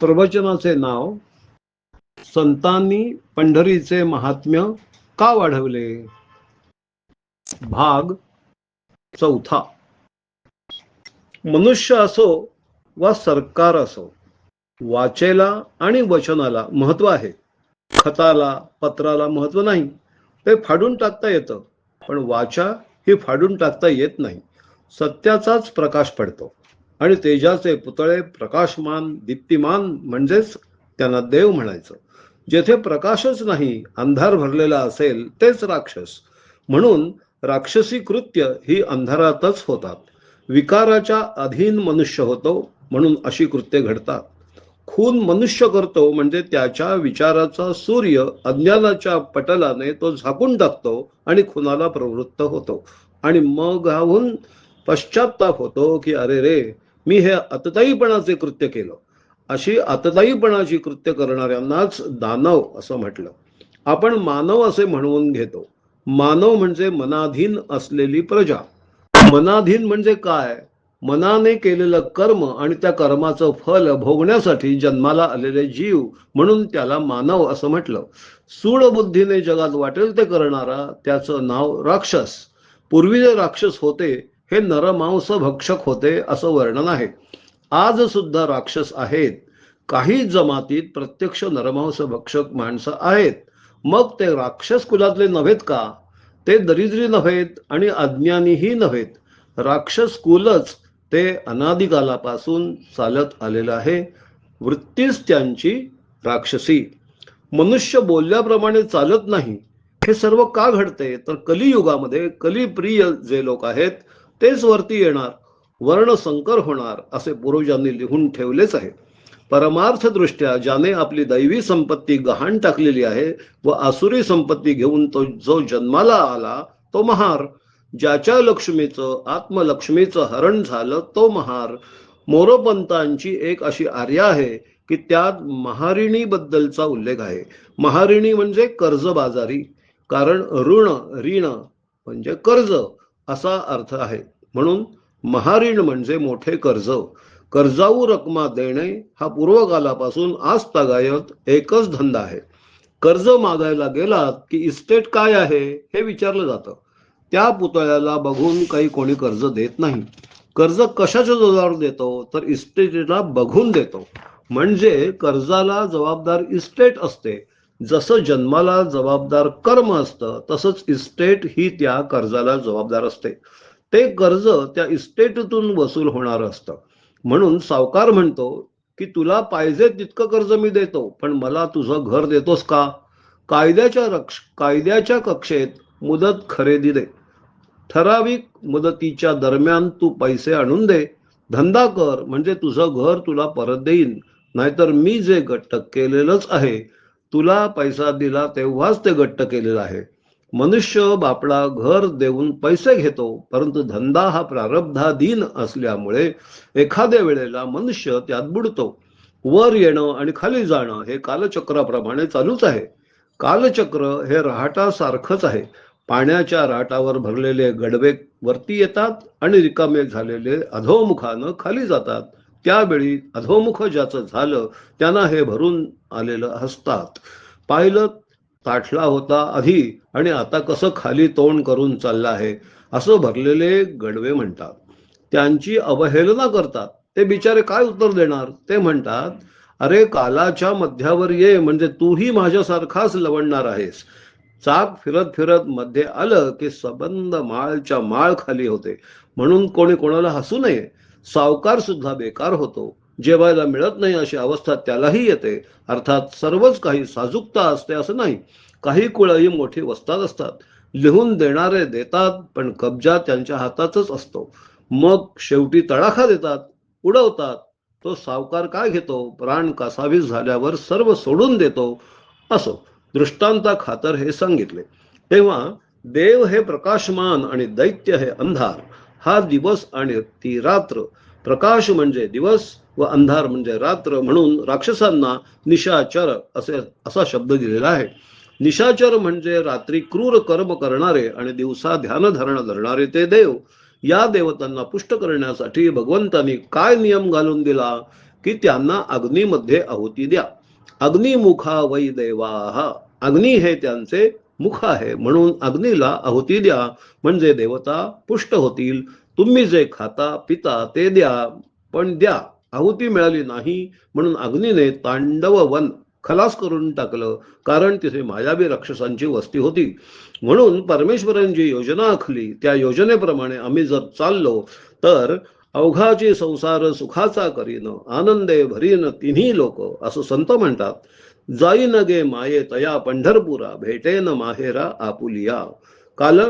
प्रवचनाचे नाव संतांनी पंढरीचे महात्म्य का वाढवले? भाग चौथा. मनुष्य असो वा सरकार असो वाचेला आणि वचनाला महत्त्व आहे. खताला पत्राला महत्त्व नाही. ते फाडून टाकता येतं पण वाचा ही फाडून टाकता येत नाही. सत्याचाच प्रकाश पडतो. आणि तेजाचे पुतळे प्रकाशमान दीप्तिमान म्हणजेच त्यांना देव म्हणायचं. जेथे प्रकाशच नाही अंधार भरलेला असेल तेच राक्षस. म्हणून राक्षसी कृत्य ही अंधारातच होतात. विकाराच्या अधीन मनुष्य होतो म्हणून अशी कृत्य घडतात. खून मनुष्य करतो म्हणजे त्याच्या विचाराचा सूर्य अज्ञानाच्या पटलाने तो झाकून टाकतो आणि खुनाला प्रवृत्त होतो. आणि मग गाहून पश्चाताप होतो की अरे रे मी हे अतताईपणाचे कृत्य केलं. अशी अतताईपणाची कृत्य करणाऱ्यांनाच दानव असं म्हटलं. आपण मानव असे म्हणवून घेतो. मानव म्हणजे मनाधीन असलेली प्रजा. मनाधीन म्हणजे काय? मनाने केलेलं कर्म आणि त्या कर्माचं फल भोगण्यासाठी जन्माला आलेले जीव म्हणून त्याला मानव असं म्हटलं. सूडबुद्धीने जगात वाटेल ते करणारा त्याचं नाव राक्षस. पूर्वी जे राक्षस होते हे नरमांस भक्षक होते असं वर्णन आहे. आज सुद्धा राक्षस आहेत. काही जमातीत प्रत्यक्ष नरमांस भक्षक माणसं आहेत. मग ते राक्षस कुलातले नव्हेत का? ते दरिद्री नव्हेत आणि अज्ञानीही नव्हेत. राक्षस कुलच ते अनादिकालापासून चालत आलेलं आहे. वृत्तीच त्यांची राक्षसी. मनुष्य बोलल्याप्रमाणे चालत नाही. हे सर्व का घडते? तर कलियुगामध्ये कलिप्रिय जे लोक आहेत तेच वरती येणार वर्ण संकर होणार असे पूर्वजांनी लिहून ठेवलेच आहे. परमार्थ दृष्ट्या ज्याने आपली दैवी संपत्ती गहाण टाकलेली आहे व आसुरी संपत्ती घेऊन तो जो जन्माला आला तो महार. ज्याच्या लक्ष्मीचं आत्मलक्ष्मीचं हरण झालं तो महार. मोरोपंतांची एक अशी आर्या आहे की त्यात महारिणी बद्दलचा उल्लेख आहे. महारिणी म्हणजे कर्जबाजारी. कारण ऋण ऋण म्हणजे कर्ज. असा अर्थ आहे. म्हणून महारीण म्हणजे मोठे कर्ज कर्जाऊ रकमा देणे हा पूर्वकालापासून आज तगायत एकच धंदा आहे. कर्ज मागायला गेलात की इस्टेट काय आहे हे विचारलं जातं. त्या पुतळ्याला बघून काही कोणी कर्ज देत नाही. कर्ज कशाच्या जोरावर देतो? तर इस्टेटला बघून देतो. म्हणजे कर्जाला जबाबदार इस्टेट असते. जसं जन्माला जबाबदार कर्म असतं तसंच इस्टेट ही त्या कर्जाला जबाबदार असते. ते कर्ज त्या इस्टेटतून वसूल होणार असतं. म्हणून सावकार म्हणतो की तुला पाहिजे तितकं कर्ज मी देतो पण मला तुझं घर देतोस का? कायद्याच्या रक्ष कायद्याच्या कक्षेत मुदत खरेदी दे. ठराविक मुदतीच्या दरम्यान तू पैसे आणून दे. धंदा कर म्हणजे तुझं घर तुला परत देईन. नाहीतर मी जे गट्ट केलेलंच आहे तुला पैसा दिला तेव्हाच ते गट्ट केलेलं आहे. मनुष्य बापडा घर देऊन पैसे घेतो परंतु धंदा हा प्रारब्धाधीन असल्यामुळे एखाद्या वेळेला मनुष्य त्यात बुडतो. वर येणं आणि खाली जाणं हे कालचक्राप्रमाणे चालूच आहे. कालचक्र हे रहाटासारखंच आहे. पाण्याच्या राटावर भरलेले गडवे वरती येतात आणि रिकामे झालेले अधोमुखानं खाली जातात. त्यावेळी अधोमुख ज्याचं झालं त्यांना हे भरून आलेलं हसतात पाहिलं ताठला होता आधी आणि आता कसं खाली तोंड करून चाललं आहे असं भरलेले गडवे म्हणतात. त्यांची अवहेलना करतात. ते बिचारे काय उत्तर देणार? ते म्हणतात अरे कालाच्या मध्यावर ये म्हणजे तूही माझ्यासारखाच लवणणार आहेस. चाक फिरत फिरत मध्ये आलं की सबंध माळच्या माळ खाली होते. म्हणून कोणी कोणाला हसू नये. सावकार सुद्धा बेकार होतो. जेवायला मिळत नाही अशी अवस्था त्यालाही येते. अर्थात सर्वच काही साजूकता असते असं नाही. काही कुळही मोठी वस्तात असतात. लिहून देणारे देतात पण कब्जा त्यांच्या हातातच असतो. मग शेवटी तडाखा देतात उडवतात. तो सावकार काय घेतो? प्राण कासावीस झाल्यावर सर्व सोडून देतो. असो दृष्टांता खातर हे सांगितले. तेव्हा देव हे प्रकाशमान आणि दैत्य हे अंधार. हा दिवस आणि ती रात्र. प्रकाश म्हणजे दिवस व अंधार म्हणजे रात्र म्हणून राक्षसांना निशाचर असे असा शब्द दिलेला आहे. निशाचर म्हणजे रात्री क्रूर कर्म करणारे आणि दिवसा ध्यान धारण धरणारे ते देव. या देवतांना पुष्ट करण्यासाठी भगवंतांनी काय नियम घालून दिला? की त्यांना अग्नीमध्ये आहुती द्या. अग्निमुखा वै देवाहा अग्नी हे त्यांचे मुख आहे. म्हणून अग्नीला आहुती द्या. म्हणजे देवता पुष्ट होतील. तुम्ही जे खाता पिता ते द्या. पण द्या. आहुती मिळाली नाही. म्हणून अग्नीने तांडव वन खलास करून टाकलं. कारण तिथे मायावी राक्षसांची वस्ती होती. म्हणून परमेश्वरांनी जी योजना आखली त्या योजनेप्रमाणे आम्ही जर चाललो तर अवघाची संसार सुखाचा करीन. आनंदे भरीन तिन्ही लोक असं संत म्हणतात. जाईन गे माये तया पंढरपुरा भेटेन माहेरा आपुलिया. काल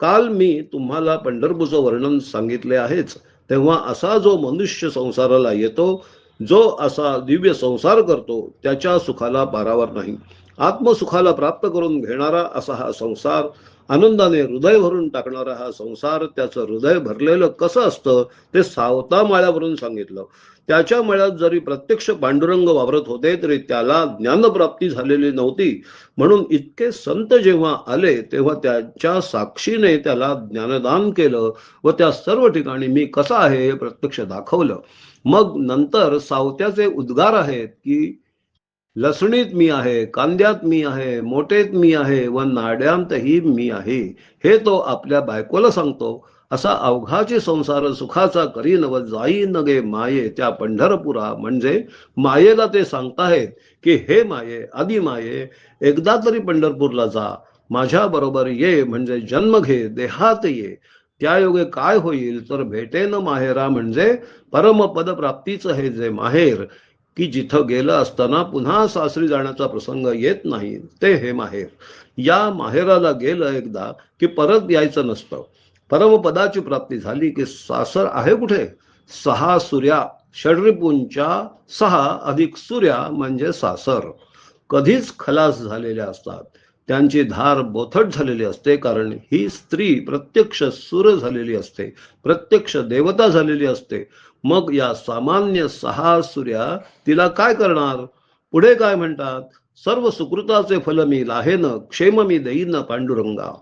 काल मी तुम्हाला पंढरपूरचं वर्णन सांगितले आहेच. तेव्हा असा जो मनुष्य संसाराला येतो जो असा दिव्य संसार करतो त्याच्या सुखाला पारावर नाही. आत्मसुखाला प्राप्त करून घेणारा असा हा संसार आनंदाने हृदय भरून टाकणारा हा संसार त्याचं हृदय भरलेलं कसं असतं ते सावता माळ्यावरून सांगितलं. त्याच्या मळ्यात जरी प्रत्यक्ष पांडुरंग वावरत होते तरी त्याला ज्ञानप्राप्ती झालेली नव्हती. म्हणून इतके संत जेव्हा आले तेव्हा त्याच्या साक्षीने त्याला ज्ञानदान केलं व त्या सर्व ठिकाणी मी कसा आहे हे प्रत्यक्ष दाखवलं. मग नंतर सावत्याचे उद्गार आहेत की लसणीत मी आहे कांद्यात मी आहे मोठेत मी आहे व नाड्यांतही मी आहे. हे तो आपल्या बायकोला सांगतो. असा अवघाची संसार सुखाचा करीन व जाई नगे माये त्या पंढरपुरा. म्हणजे मायेला ते सांगताहेत की हे माये आदि माये एकदा तरी पंढरपूरला जा. माझ्या बरोबर ये म्हणजे जन्म घे देहात ये. त्या योगे काय होईल तर भेटेन माहेरा. म्हणजे परमपद प्राप्तीचं हे जे माहेर. की जिथं गेलं असताना पुन्हा सासरी जाण्याचा प्रसंग येत नाही ते हे माहेर. या माहेराला गेलं एकदा की परत यायचं नसतं. परमपदाची प्राप्ती झाली की सासर आहे कुठे? सहा सूर्या षडरिपूंच्या सहा अधिक सूर्या म्हणजे सासर. कधीच खलास झालेल्या असतात. त्यांची धार बोथट झालेली असते कारण ही स्त्री प्रत्यक्ष सूर झालेली असते प्रत्यक्ष देवता झालेली असते. मग या सामान्य सहा सूर्या तिला काय करणार? पुढे काय म्हणतात? सर्व सुकृताचे फल मी लाहेन क्षेम मी देईन पांडुरंगा.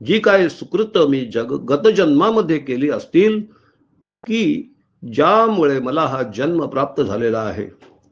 जी काय सुकृत मी जग गतजन्मामध्ये केली असतील की ज्यामुळे मला हा जन्म प्राप्त झालेला आहे.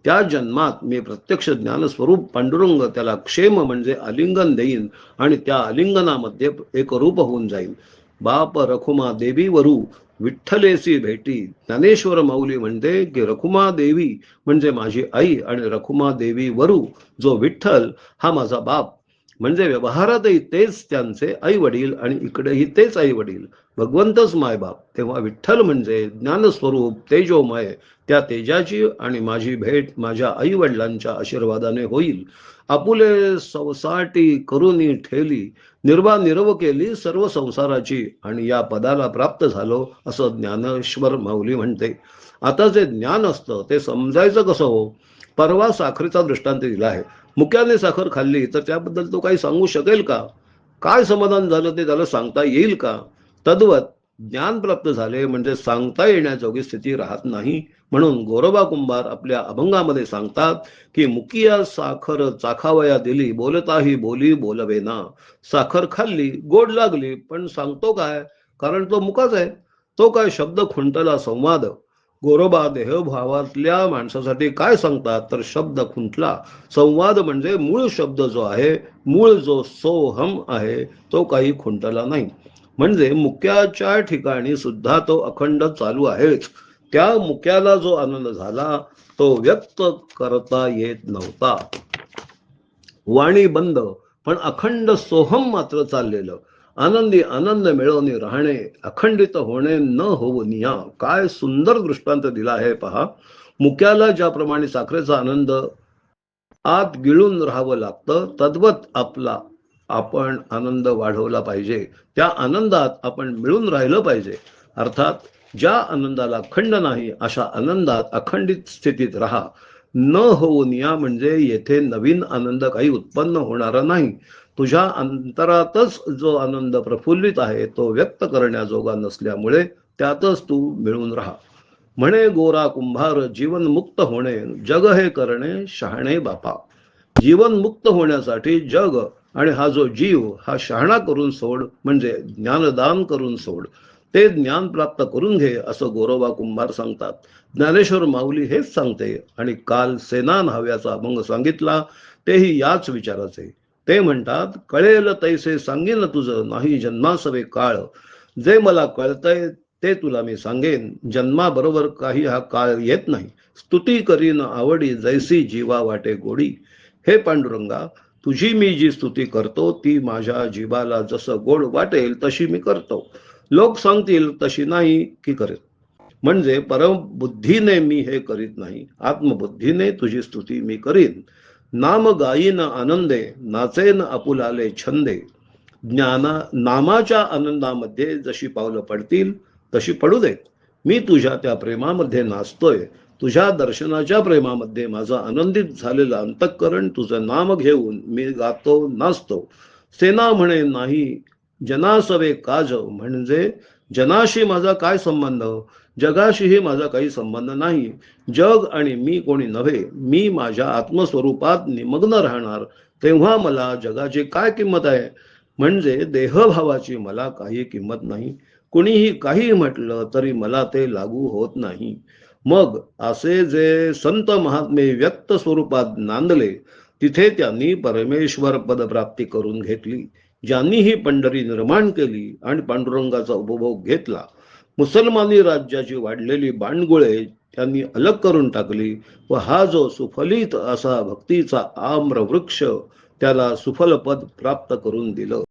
त्या जन्मात मी प्रत्यक्ष ज्ञानस्वरूप पांडुरंग त्याला क्षेम म्हणजे आलिंगन देईन आणि त्या आलिंगनामध्ये एक रूप होऊन जाईल बाप रखुमा देवी वरू विठ्ठलेसी भेटी. ज्ञानेश्वर माऊली म्हणते की रखुमा देवी म्हणजे माझी आई आणि रखुमा देवी वरू जो विठ्ठल हा माझा बाप म्हणजे व्यवहारातही तेच त्यांचे आई वडील आणि इकडेही तेच आई वडील भगवंतच मायबाप तेव्हा विठ्ठल म्हणजे ज्ञानस्वरूप तेजोमय. त्या तेजाची आणि माझी भेट माझ्या आई वडिलांच्या आशीर्वादाने होईल. आपुले संसाटी करुनी ठेली. निर्वा निरव केली सर्व संसाराची आणि या पदाला प्राप्त झालो असं ज्ञानेश्वर माऊली म्हणते. आता जे ज्ञान असतं ते समजायचं कसं हो? परवा साखरेचा दृष्टांत दिला आहे. मुक्याने साखर खाल्ली तर त्याबद्दल तो काही सांगू शकेल का? काय समाधान झालं ते त्याला सांगता येईल का? तद्वत ज्ञान प्राप्त झाले म्हणजे सांगता येण्याजोगी स्थिती राहत नाही. म्हणून गोरोबा कुंभार आपल्या अभंगामध्ये सांगतात की मुकिया साखर चाखावया दिली बोलताही बोली बोलवेना. साखर खाल्ली गोड लागली पण सांगतो काय? कारण तो मुकाच आहे. तो काय शब्द खुंटला संवाद? गोरोबा देहभावातल्या माणसासाठी काय सांगतात? तर शब्द खुंटला. संवाद म्हणजे मूळ शब्द जो आहे मूळ जो सोहम आहे तो काही खुंटला नाही. म्हणजे मुक्याच्या ठिकाणी सुद्धा तो अखंड चालू आहेच. त्या मुक्याला जो आनंद झाला तो व्यक्त करता येत नव्हता. वाणी बंद पण अखंड सोहम मात्र चाललेलं. आनंदी आनंद मिळवून राहणे अखंडित होणे न होऊन या काय सुंदर दृष्टांत दिला आहे पहा मुक्याला ज्याप्रमाणे साखरेचा आनंद आत गिळून राहावं लागतं तद्वत आपला आपण आनंद वाढवला पाहिजे त्या आनंदात आपण मिळून राहिलं पाहिजे अर्थात ज्या आनंदाला खंड नाही अशा आनंदात अखंडित स्थितीत राहा न होऊन या म्हणजे येथे नवीन आनंद काही उत्पन्न होणारा नाही. तुझ्या अंतरातच जो आनंद प्रफुल्लित आहे तो व्यक्त करण्याजोगा नसल्यामुळे त्यातच तू मिळून राहा. म्हणे गोरा कुंभार जीवन मुक्त होणे जग हे करणे शहाणे बापा. जीवन मुक्त होण्यासाठी जग आणि हा जो जीव हा शहाणा करून सोड म्हणजे ज्ञानदान करून सोड. ते ज्ञान प्राप्त करून घे असं गोरोबा कुंभार सांगतात. ज्ञानेश्वर माऊली हेच सांगते आणि काल सेना हव्याचा अभंग सांगितला तेही याच विचाराचे. ते म्हणतात कळेल तैसे सांगेन तुझं नाही जन्मासवे काळ. जे मला कळतंय ते तुला मी सांगेन. जन्माबरोबर काही हा काळ येत नाही. स्तुती करीन आवडी जैसी जीवा वाटे गोडी. हे पांडुरंगा तुझी मी जी स्तुती करतो ती माझ्या जीवाला जसं गोड वाटेल तशी मी करतो. लोक सांगतील तशी नाही की करेल म्हणजे परमबुद्धीने मी हे करीत नाही आत्मबुद्धीने तुझी स्तुती मी करीन. नाम गायीन आनंदे नाचेन आपुलाले छंदे. ज्ञाना नामाच्या आनंदामध्ये जशी पावलं पडतील तशी पडू देत. मी तुझ्या त्या प्रेमामध्ये नाचतोय. तुझ्या दर्शनाच्या प्रेमामध्ये माझं आनंदित झालेलं अंतःकरण तुझं नाम घेऊन मी गातो नाचतो. सेना म्हणे नाही जनासवे काज म्हणजे जनाशी माझा काय संबंध? जगाशीही माझा काही संबंध नाही. जग आणि मी कोणी नव्हे. मी माझ्या आत्मस्वरूपात निमग्न राहणार. तेव्हा मला जगाची काय किंमत आहे? म्हणजे देहभावाची मला काही किंमत नाही. कुणीही काही म्हटलं तरी मला ते लागू होत नाही. मग असे जे संत महात्मे व्यक्त स्वरूपात नांदले तिथे त्यांनी परमेश्वर पदप्राप्ती करून घेतली. ज्यांनी ही पंढरी निर्माण केली आणि पांडुरंगाचा उपभोग घेतला मुसलमानी राज्याची वाढलेली बांडगुळे त्यांनी अलग करून टाकली व हा जो सुफलित असा भक्तीचा आम्र वृक्ष त्याला सुफल पद प्राप्त करून दिलं.